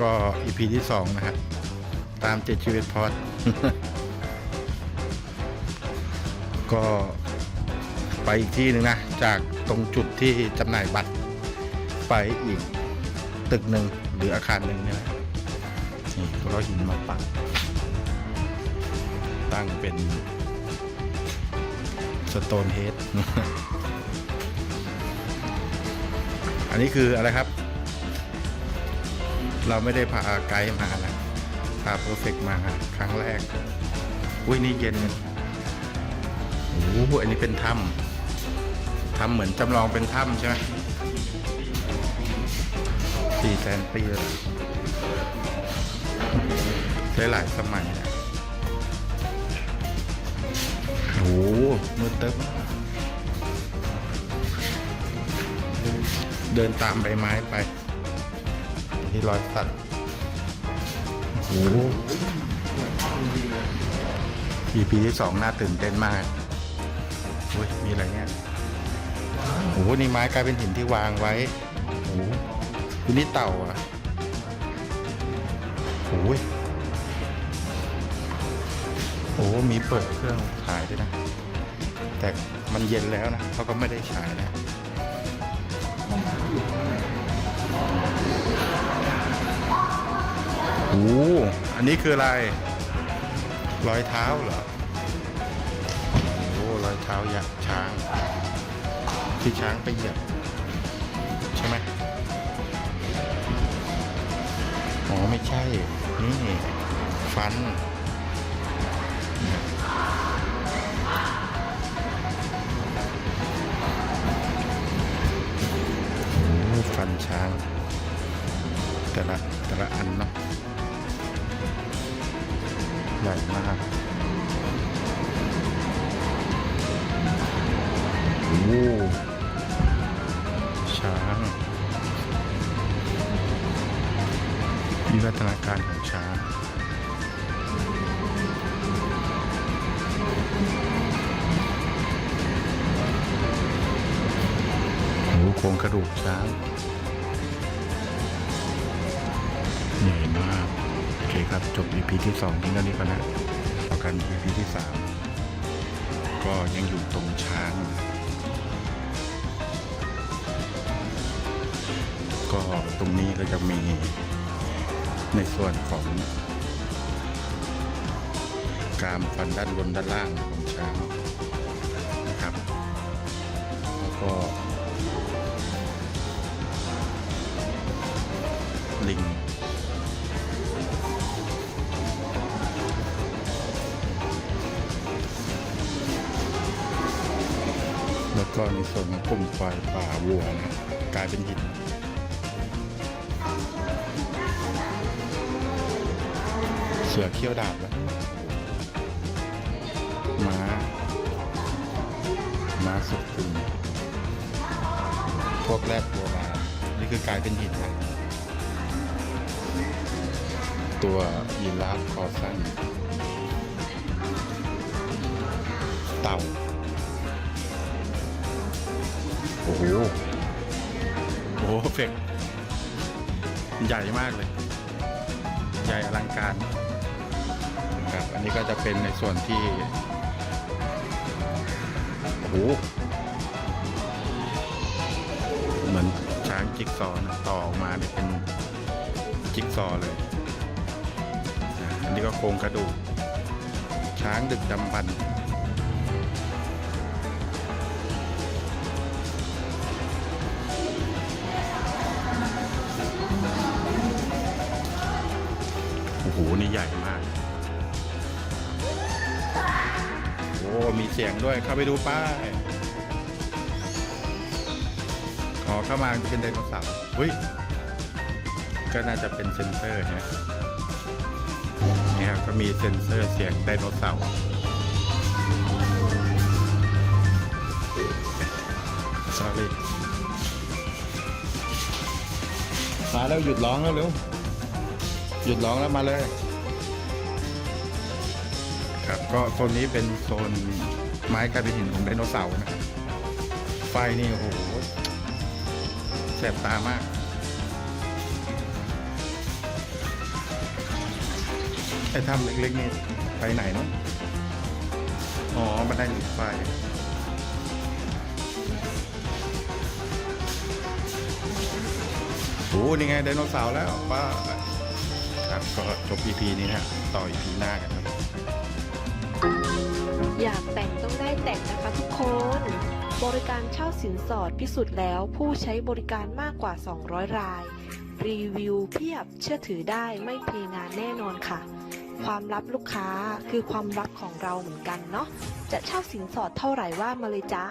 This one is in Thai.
ครับก็ EP ที่สองนะครับ ตามเจ็ดชีวิตพอดก็ไปอีกที่หนึ่งนะ จากตรงจุดที่จำหน่ายบัตร ไปอีกตึกหนึ่งหรืออาคารหนึ่งเนี่ยนะนี่ก็เราหินมาปักตั้งเป็นสโตนเฮดอันนี้คืออะไรครับ เราไม่ได้พาไกด์มานะพาเพอร์เฟกมาครั้งแรกอุ้ยนี่เย็นเลยโอ้โหอันนี้เป็นถ้ำทำเหมือนจำลองเป็นถ้ำใช่ไหมสี่แสนปีเลยใช้หลายสมัยนะโอ้โหมืดตึ๊บเดินตามใบไม้ไป ที่รอยสัตว์โอ้โห EP ที่สองน่าตื่นเต้นมากอุ้ยมีอะไรเนี่ยโอ้โหนี่ไม้กลายเป็นหินที่วางไว้โอ้โหคุณนี่เต่าอะโอ้ยโอ้มีเปิดเครื่องถ่ายด้วยนะ แต่มันเย็นแล้วนะเขาก็ไม่ได้ฉายนะ โอ้อันนี้คืออะไร รอยเท้าเหรอ โอ้รอยเท้ายักษ์ช้าง ที่ช้างไปเหยียบใช่ไหมอ๋อไม่ใช่ นี่ฟันโอ้ฟันช้าง แต่ละแต่ละอันเนาะ ใหญ่มากโอ้ช้างวิวัฒนาการของช้างโอ้โครงกระดูกช้าง ครับ จบ EP ที่2เพียงเท่านี้ก่อนนะต่อกัน EP ที่ 3 ก็ยังอยู่ตรงช้าง ก็ตรงนี้ก็จะมีในส่วนของกรามฟันด้านบนด้านล่างของช้างนะครับ แล้วก็ ก็ในส่วนของกลุ่มควายป่าวัวนะกลายเป็นหินเสือเขี้ยวดาบแล้วม้า ม้าสุดคุณพวกแรกโบรานี่คือกลายเป็นหินนะตัวยีราฟคอสั้นเต่า อ้โหโอ้โหเฟกใหญ่มากเลย ใหญ่อลังการครับอันนี้ก็จะเป็นในส่วนที่โอ้โหเหมือนช้างจิ๊กซอนะต่อออกมาเนี่ยเป็นจิ๊กซอเลยอันนี้ก็โครงกระดูกช้างดึกดำบรรพ์ หนี่ใหญ่มาก โอ้ มีเสียงด้วย เข้าไปดูป้าย ขอเข้ามาจะเป็นไดโนเสาร์เฮ้ย ก็น่าจะเป็นเซนเซอร์เนี่ยนี่ครับก็มีเซนเซอร์เสียงไดโนเสาร์ sorry มาแล้วหยุดร้องแล้วเร็ว ยุดร้องแล้วมาเลย ครับ ก็โซนนี้เป็นโซนไม้กลายเป็นหินของไดโนเสาร์นะครับ ไฟนี่โอ้โหแสบตามากไอ้ถ้ำเล็กๆนี่ไปไหนเนาะอ๋อบันไดหนีไฟโอ้นี่ไงไดโนเสาร์แล้วป้า ก็จบ EP นี้นะฮะต่อ EP หน้ากันครับ อยากแต่งต้องได้แต่งนะคะทุกคน บริการเช่าสินสอดพิสูจน์แล้วผู้ใช้บริการมากกว่า 200 ราย รีวิวเพียบเชื่อถือได้ไม่เทงานแน่นอนค่ะ ความลับลูกค้าคือความรักของเราเหมือนกันเนาะจะเช่าสินสอดเท่าไหร่ว่ามาเลยจ้า